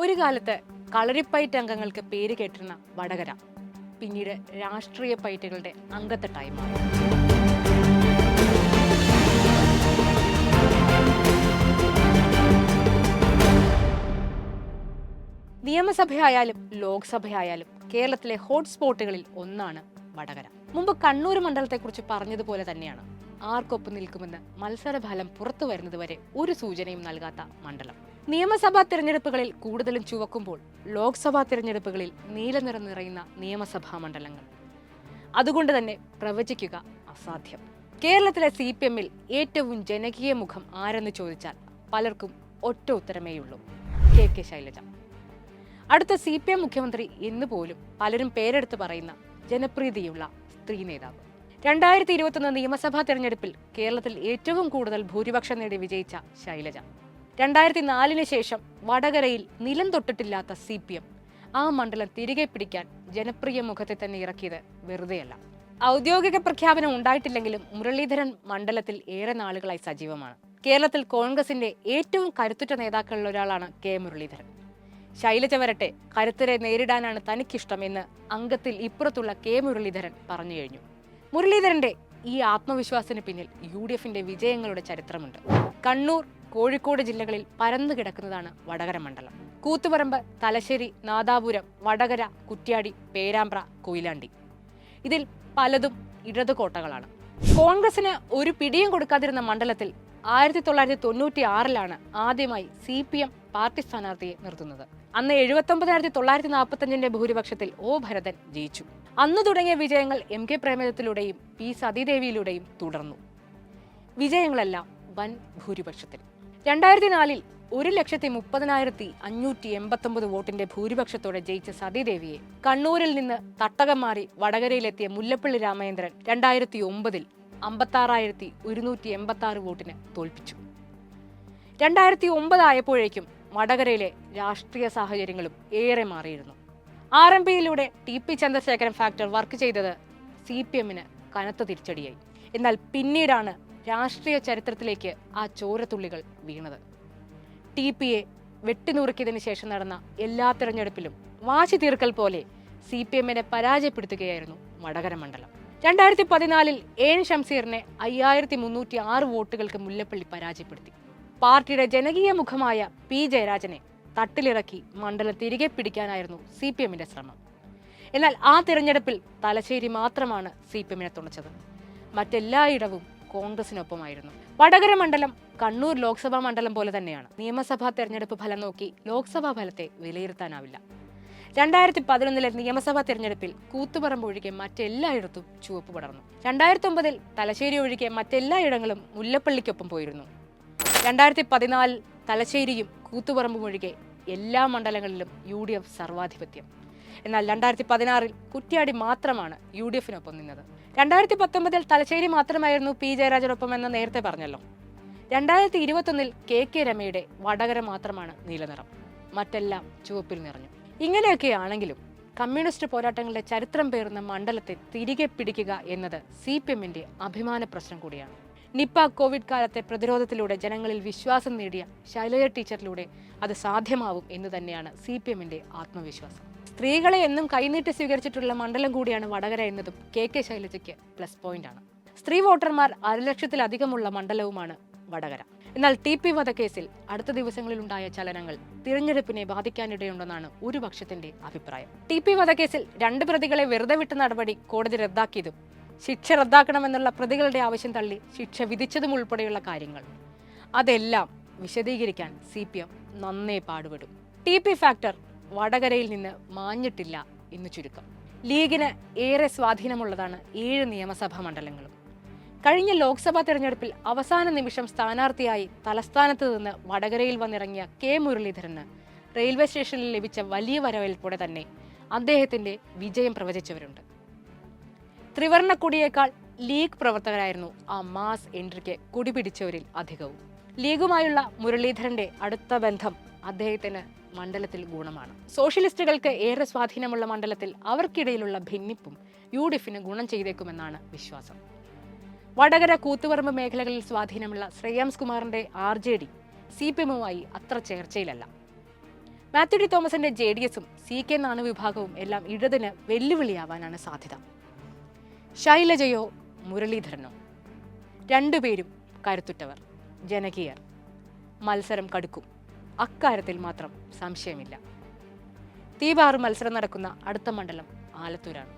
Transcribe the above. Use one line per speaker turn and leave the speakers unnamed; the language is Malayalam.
ഒരു കാലത്ത് കളരിപ്പയറ്റ് അംഗങ്ങൾക്ക് പേര് കേട്ടിരുന്ന വടകര പിന്നീട് രാഷ്ട്രീയ പയറ്റുകളുടെ അംഗത്തെട്ടായി മാറി. നിയമസഭയായാലും ലോക്സഭയായാലും കേരളത്തിലെ ഹോട്ട്സ്പോട്ടുകളിൽ ഒന്നാണ് വടകര. മുമ്പ് കണ്ണൂർ മണ്ഡലത്തെക്കുറിച്ച് പറഞ്ഞതുപോലെ തന്നെയാണ്. ആർക്കൊപ്പം നിൽക്കുമെന്ന് മത്സരഫലം പുറത്തു വരുന്നതുവരെ ഒരു സൂചനയും നൽകാത്ത മണ്ഡലം. നിയമസഭാ തിരഞ്ഞെടുപ്പുകളിൽ കൂടുതലും ചുവക്കുമ്പോൾ ലോക്സഭാ തിരഞ്ഞെടുപ്പുകളിൽ നീലനിറം നിറയുന്ന നിയമസഭാ മണ്ഡലങ്ങൾ. അതുകൊണ്ട് തന്നെ പ്രവചിക്കുക അസാധ്യം. കേരളത്തിലെ സി പി എമ്മിൽ ഏറ്റവും ജനകീയ മുഖം ആരെന്ന് ചോദിച്ചാൽ പലർക്കും ഒറ്റ ഉത്തരമേയുള്ളൂ. K K Shailaja. അടുത്ത സി പി എം മുഖ്യമന്ത്രി എന്ന് പോലും പലരും പേരെടുത്ത് പറയുന്ന ജനപ്രീതിയുള്ള സ്ത്രീ നേതാവ്. രണ്ടായിരത്തി ഇരുപത്തൊന്ന് നിയമസഭാ തെരഞ്ഞെടുപ്പിൽ കേരളത്തിൽ ഏറ്റവും കൂടുതൽ ഭൂരിപക്ഷം നേടി വിജയിച്ച ശൈലജ. രണ്ടായിരത്തി നാലിന് ശേഷം വടകരയിൽ നിലം തൊട്ടിട്ടില്ലാത്ത സി പി എം. ആ മണ്ഡലം തിരികെ പിടിക്കാൻ ജനപ്രിയ മുഖത്തെ തന്നെ ഇറക്കിയത് വെറുതെയല്ല. ഔദ്യോഗിക പ്രഖ്യാപനം ഉണ്ടായിട്ടില്ലെങ്കിലും മുരളീധരൻ മണ്ഡലത്തിൽ ഏറെ നാളുകളായി സജീവമാണ്. കേരളത്തിൽ കോൺഗ്രസിന്റെ ഏറ്റവും കരുത്തുറ്റ നേതാക്കളിൽ ഒരാളാണ് കെ മുരളീധരൻ. ശൈലജ വരട്ടെ കരുത്തരെ നേരിടാനാണ് തനിക്കിഷ്ടമെന്ന് അംഗത്തിൽ ഇപ്പുറത്തുള്ള കെ മുരളീധരൻ പറഞ്ഞു കഴിഞ്ഞു. മുരളീധരന്റെ ഈ ആത്മവിശ്വാസത്തിന് പിന്നിൽ യു ഡി എഫിന്റെ വിജയങ്ങളുടെ ചരിത്രമുണ്ട്. കണ്ണൂർ കോഴിക്കോട് ജില്ലകളിൽ പരന്നു കിടക്കുന്നതാണ് വടകര മണ്ഡലം. കൂത്തുപറമ്പ് തലശ്ശേരി നാദാപുരം വടകര കുറ്റ്യാടി പേരാമ്പ്ര കൊയിലാണ്ടി. ഇതിൽ പലതും ഇടതു കോട്ടകളാണ്. കോൺഗ്രസിന് ഒരു പിടിയും കൊടുക്കാതിരുന്ന മണ്ഡലത്തിൽ ആയിരത്തി തൊള്ളായിരത്തി തൊണ്ണൂറ്റി ആറിലാണ് ആദ്യമായി സി പി എം പാർട്ടി സ്ഥാനാർത്ഥിയെ നിർത്തുന്നത്. അന്ന് എഴുപത്തി ഒമ്പതിനായിരത്തി തൊള്ളായിരത്തി നാൽപ്പത്തഞ്ചിന്റെ ഭൂരിപക്ഷത്തിൽ ഒ ഭരതൻ ജയിച്ചു. അന്ന് തുടങ്ങിയ വിജയങ്ങൾ എം കെ പ്രേമചന്ദ്രത്തിലൂടെയും പി സതീദേവിയിലൂടെയും തുടർന്നു. വിജയങ്ങളെല്ലാം വൻ ഭൂരിപക്ഷത്തിൽ. രണ്ടായിരത്തി നാലിൽ ഒരു ലക്ഷത്തി മുപ്പതിനായിരത്തി അഞ്ഞൂറ്റി എൺപത്തൊമ്പത് വോട്ടിന്റെ ഭൂരിപക്ഷത്തോടെ ജയിച്ച സതീദേവിയെ കണ്ണൂരിൽ നിന്ന് തട്ടകം മാറി വടകരയിലെത്തിയ മുല്ലപ്പള്ളി രാമചന്ദ്രൻ രണ്ടായിരത്തി ഒമ്പതിൽ അമ്പത്താറായിരത്തി ഒരുന്നൂറ്റി എൺപത്തി ആറ് വോട്ടിന് തോൽപ്പിച്ചു. രണ്ടായിരത്തി ഒമ്പതായപ്പോഴേക്കും വടകരയിലെ രാഷ്ട്രീയ സാഹചര്യങ്ങളും ഏറെ മാറിയിരുന്നു. R M പിയിലൂടെ T P Chandrasekharan factor work ചെയ്തത് സി പി എമ്മിന് കനത്ത തിരിച്ചടിയായി. എന്നാൽ പിന്നീടാണ് രാഷ്ട്രീയ ചരിത്രത്തിലേക്ക് ആ ചോരത്തുള്ളികൾ വീണത്. ടി പി എ വെട്ടിനുറുക്കിയതിനു ശേഷം നടന്ന എല്ലാ തിരഞ്ഞെടുപ്പിലും വാശി തീർക്കൽ പോലെ സി പി എമ്മിനെ പരാജയപ്പെടുത്തുകയായിരുന്നു വടകര മണ്ഡലം. രണ്ടായിരത്തി പതിനാലിൽ എൻ ഷംസീറിനെ അയ്യായിരത്തി മുന്നൂറ്റി ആറ് വോട്ടുകൾക്ക് മുല്ലപ്പള്ളി പരാജയപ്പെടുത്തി. പാർട്ടിയുടെ ജനകീയ മുഖമായ പി ജയരാജനെ തട്ടിലിറക്കി മണ്ഡലം തിരികെ പിടിക്കാനായിരുന്നു സി പി എമ്മിന്റെ ശ്രമം. എന്നാൽ ആ തിരഞ്ഞെടുപ്പിൽ തലശ്ശേരി മാത്രമാണ് സി പി എമ്മിനെ തുണച്ചത് മറ്റെല്ലായിടവും കോൺഗ്രസിനൊപ്പമായിരുന്നു. വടകര മണ്ഡലം കണ്ണൂർ ലോക്സഭാ മണ്ഡലം പോലെ തന്നെയാണ്. നിയമസഭാ തെരഞ്ഞെടുപ്പ് ഫലം നോക്കി ലോക്സഭാ ഫലത്തെ വിലയിരുത്താനാവില്ല. രണ്ടായിരത്തി പതിനൊന്നിലെ നിയമസഭാ തെരഞ്ഞെടുപ്പിൽ കൂത്തുപറമ്പ് ഒഴികെ മറ്റെല്ലായിടത്തും ചുവപ്പ് പടർന്നു. രണ്ടായിരത്തി ഒമ്പതിൽ തലശ്ശേരി ഒഴികെ മറ്റെല്ലായിടങ്ങളും മുല്ലപ്പള്ളിക്കൊപ്പം പോയിരുന്നു. രണ്ടായിരത്തി പതിനാലിൽ തലശ്ശേരിയും കൂത്തുപറമ്പും ഒഴികെ എല്ലാ മണ്ഡലങ്ങളിലും യു ഡി എഫ് സർവാധിപത്യം. എന്നാൽ രണ്ടായിരത്തി പതിനാറിൽ കുറ്റ്യാടി മാത്രമാണ് യു ഡി എഫിനൊപ്പം നിന്നത്. രണ്ടായിരത്തി പത്തൊമ്പതിൽ തലശ്ശേരി മാത്രമായിരുന്നു പി ജയരാജനൊപ്പം എന്ന് നേരത്തെ പറഞ്ഞല്ലോ. രണ്ടായിരത്തി ഇരുപത്തൊന്നിൽ കെ കെ രമയുടെ വടകര മാത്രമാണ് നീലനിറം. മറ്റെല്ലാം ചുവപ്പിൽ നിറഞ്ഞു. ഇങ്ങനെയൊക്കെ ആണെങ്കിലും കമ്മ്യൂണിസ്റ്റ് പോരാട്ടങ്ങളുടെ ചരിത്രം പേറുന്ന മണ്ഡലത്തെ തിരികെ പിടിക്കുക എന്നത് സി പി എമ്മിന്റെ അഭിമാന പ്രശ്നം കൂടിയാണ്. നിപ്പ കോവിഡ് കാലത്തെ പ്രതിരോധത്തിലൂടെ ജനങ്ങളിൽ വിശ്വാസം നേടിയ ശൈലജ ടീച്ചറിലൂടെ അത് സാധ്യമാവും എന്ന് തന്നെയാണ് സി പി എമ്മിന്റെ ആത്മവിശ്വാസം. സ്ത്രീകളെ എന്നും കൈനീട്ടി സ്വീകരിച്ചിട്ടുള്ള മണ്ഡലം കൂടിയാണ് വടകര എന്നതും കെ കെ ശൈലജയ്ക്ക് പ്ലസ് പോയിന്റാണ് സ്ത്രീ വോട്ടർമാർ അരലക്ഷത്തിലധികമുള്ള മണ്ഡലവുമാണ് വടകര. എന്നാൽ ടി പി വധക്കേസിൽ അടുത്ത ദിവസങ്ങളിലുണ്ടായ ചലനങ്ങൾ തിരഞ്ഞെടുപ്പിനെ ബാധിക്കാനിടയുണ്ടെന്നാണ് ഒരു പക്ഷത്തിന്റെ അഭിപ്രായം. ടി പി വധക്കേസിൽ രണ്ട് പ്രതികളെ വെറുതെ വിട്ട നടപടി കോടതി റദ്ദാക്കിയതും ശിക്ഷ റദ്ദാക്കണമെന്നുള്ള പ്രതികളുടെ ആവശ്യം തള്ളി ശിക്ഷ വിധിച്ചതും ഉൾപ്പെടെയുള്ള കാര്യങ്ങൾ. അതെല്ലാം വിശദീകരിക്കാൻ സി പി എം നന്നേ പാടുപെടും. ടി പി ഫാക്ടർ വടകരയിൽ നിന്ന് മാഞ്ഞിട്ടില്ല എന്ന് ചുരുക്കം. ലീഗിന് ഏറെ സ്വാധീനമുള്ളതാണ് ഏഴ് നിയമസഭാ മണ്ഡലങ്ങളും. കഴിഞ്ഞ ലോക്സഭാ തെരഞ്ഞെടുപ്പിൽ അവസാന നിമിഷം സ്ഥാനാർത്ഥിയായി തലസ്ഥാനത്ത് നിന്ന് വടകരയിൽ വന്നിറങ്ങിയ കെ മുരളീധരന് റെയിൽവേ സ്റ്റേഷനിൽ ലഭിച്ച വലിയ വരവേൽപ്പോടെ തന്നെ അദ്ദേഹത്തിന്റെ വിജയം പ്രവചിച്ചവരുണ്ട്. ത്രിവർണ കുടിയേക്കാൾ ലീഗ് പ്രവർത്തകരായിരുന്നു ആ മാസ് എൻട്രിക്ക് കുടിപിടിച്ചവരിൽ അധികവും. ലീഗുമായുള്ള മുരളീധരന്റെ അടുത്ത ബന്ധം അദ്ദേഹത്തിന് മണ്ഡലത്തിൽ ഗുണമാണ്. സോഷ്യലിസ്റ്റുകൾക്ക് ഏറെ സ്വാധീനമുള്ള മണ്ഡലത്തിൽ അവർക്കിടയിലുള്ള ഭിന്നിപ്പും യു ഡി എഫിന് ഗുണം ചെയ്തേക്കുമെന്നാണ് വിശ്വാസം. വടകര കൂത്തുപറമ്പ് മേഖലകളിൽ സ്വാധീനമുള്ള ശ്രേയാംസ് കുമാറിന്റെ R J D C P എമ്മുമായി അത്ര ചേർച്ചയിലല്ല. മാത്യു ഡി തോമസിന്റെ ജെ ഡി എസും സി കെ നാണു വിഭാഗവും എല്ലാം ഇടതിന് വെല്ലുവിളിയാവാനാണ് സാധ്യത. ശൈലജയോ മുരളീധരനോ? രണ്ടുപേരും കരുത്തുറ്റവർ ജനകീയർ. മത്സരം കടുക്കും. അക്കാര്യത്തിൽ മാത്രം സംശയമില്ല. തീപാറും മത്സരം നടക്കുന്ന അടുത്ത മണ്ഡലം ആലത്തൂരാണ്.